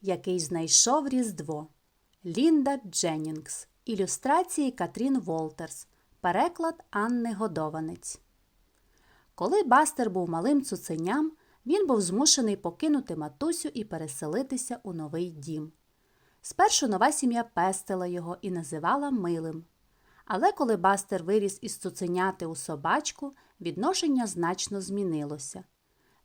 який знайшов Різдво. Лінда Дженнінгс. Ілюстрації Катрін Волтерс. Переклад Анни Годованець. Коли Бастер був малим цуценям, він був змушений покинути матусю і переселитися у новий дім. Спершу нова сім'я пестила його і називала милим. Але коли Бастер виріс із цуценяти у собачку, відношення значно змінилося.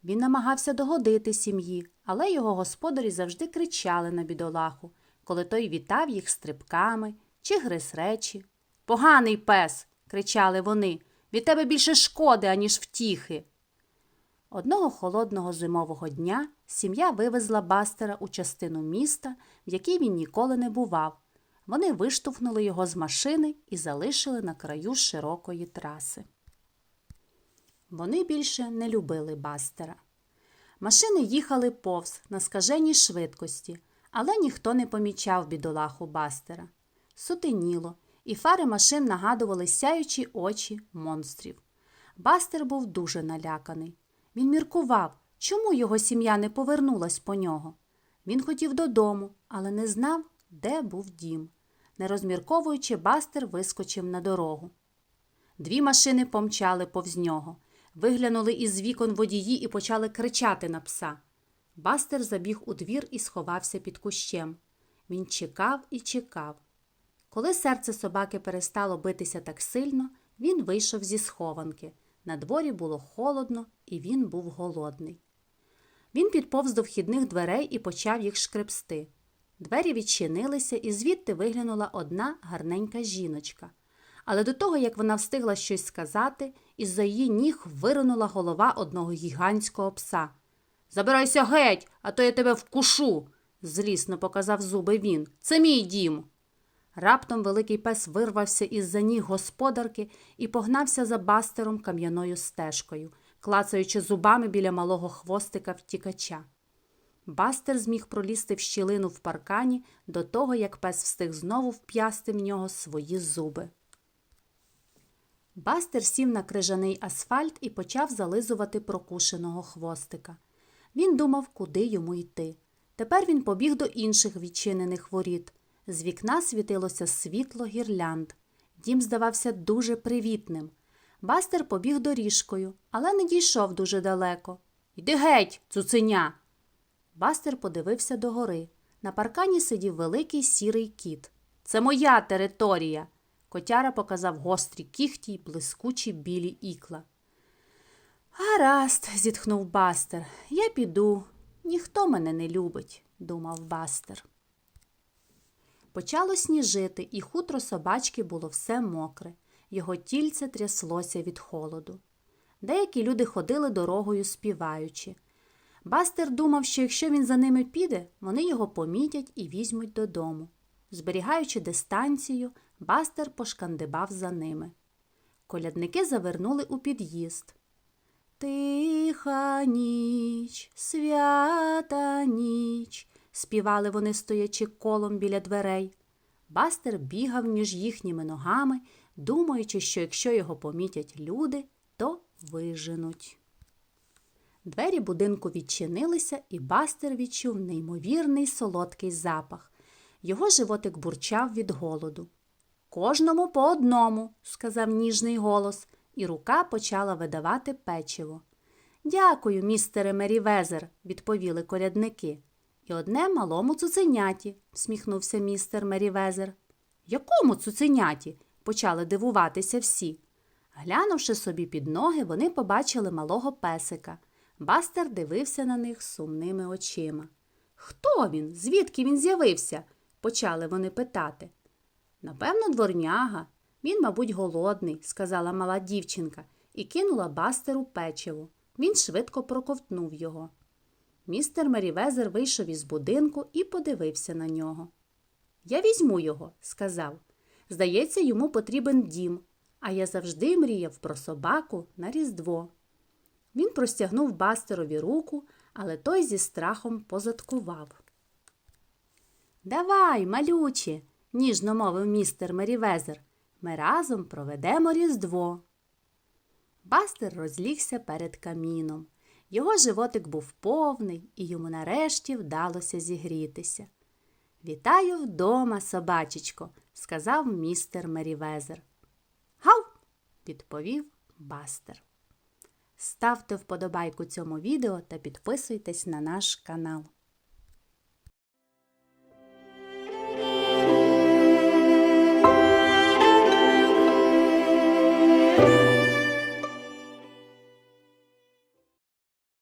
Він намагався догодити сім'ї, але його господарі завжди кричали на бідолаху, коли той вітав їх стрибками чи гриз речі. Поганий пес. кричали вони. Від тебе більше шкоди, аніж втіхи. Одного холодного зимового дня сім'я вивезла Бастера у частину міста, в якій він ніколи не бував. Вони виштовхнули його з машини і залишили на краю широкої траси. Вони більше не любили Бастера. Машини їхали повз на скаженій швидкості, але ніхто не помічав бідолаху Бастера. Сутеніло, і фари машин нагадували сяючі очі монстрів. Бастер був дуже наляканий. Він міркував, чому його сім'я не повернулась по нього. Він хотів додому, але не знав, де був дім. Не розмірковуючи, Бастер вискочив на дорогу. Дві машини помчали повз нього. Виглянули із вікон водії і почали кричати на пса. Бастер забіг у двір і сховався під кущем. Він чекав і чекав. Коли серце собаки перестало битися так сильно, він вийшов зі схованки. На дворі було холодно, і він був голодний. Він підповз до вхідних дверей і почав їх шкребсти. Двері відчинилися, і звідти виглянула одна гарненька жіночка. Але до того, як вона встигла щось сказати, із-за її ніг виринула голова одного гігантського пса. Забирайся геть, а то я тебе вкушу, злісно показав зуби він. Це мій дім. Раптом великий пес вирвався із-за ніг господарки і погнався за бастером кам'яною стежкою, клацаючи зубами біля малого хвостика втікача. Бастер зміг пролізти в щілину в паркані до того, як пес встиг знову вп'ясти в нього свої зуби. Бастер сів на крижаний асфальт і почав зализувати прокушеного хвостика. Він думав, куди йому йти. Тепер він побіг до інших відчинених воріт. З вікна світилося світло гірлянд. Дім здавався дуже привітним. Бастер побіг доріжкою, але не дійшов дуже далеко. Йди геть, цуценя. Бастер подивився догори. На паркані сидів великий сірий кіт. Це моя територія. Котяра показав гострі кіхті й блискучі білі ікла. Гаразд, зітхнув Бастер. Я піду. Ніхто мене не любить, думав Бастер. Почало сніжити, і хутро собачки було все мокре. Його тільце тряслося від холоду. Деякі люди ходили дорогою співаючи. Бастер думав, що якщо він за ними піде, вони його помітять і візьмуть додому. Зберігаючи дистанцію, Бастер пошкандибав за ними. Колядники завернули у під'їзд. Тиха ніч, свята ніч, співали вони, стоячи колом біля дверей. Бастер бігав між їхніми ногами, думаючи, що якщо його помітять люди, то виженуть. Двері будинку відчинилися, і Бастер відчув неймовірний солодкий запах. Його животик бурчав від голоду. Кожному по одному, сказав ніжний голос, і рука почала видавати печиво. Дякую, містере Мерівезер, відповіли колядники. І одне малому цуценяті, всміхнувся містер Мерівезер. Якому цуценяті? почали дивуватися всі. Глянувши собі під ноги, вони побачили малого песика. Бастер дивився на них сумними очима. Хто він? Звідки він з'явився? почали вони питати. Напевно, дворняга. Він, мабуть, голодний, сказала мала дівчинка, і кинула Бастеру печиво. Він швидко проковтнув його. Містер Мерівезер вийшов із будинку і подивився на нього. Я візьму його, сказав. Здається, йому потрібен дім, а я завжди мріяв про собаку на Різдво. Він простягнув Бастерові руку, але той зі страхом позадкував. Давай, малюче, ніжно мовив містер Мерівезер. Ми разом проведемо Різдво. Бастер розлігся перед каміном. Його животик був повний, і йому нарешті вдалося зігрітися. Вітаю вдома, собачечко, сказав містер Мерівезер. Гав! відповів Бастер. Ставте вподобайку цьому відео та підписуйтесь на наш канал.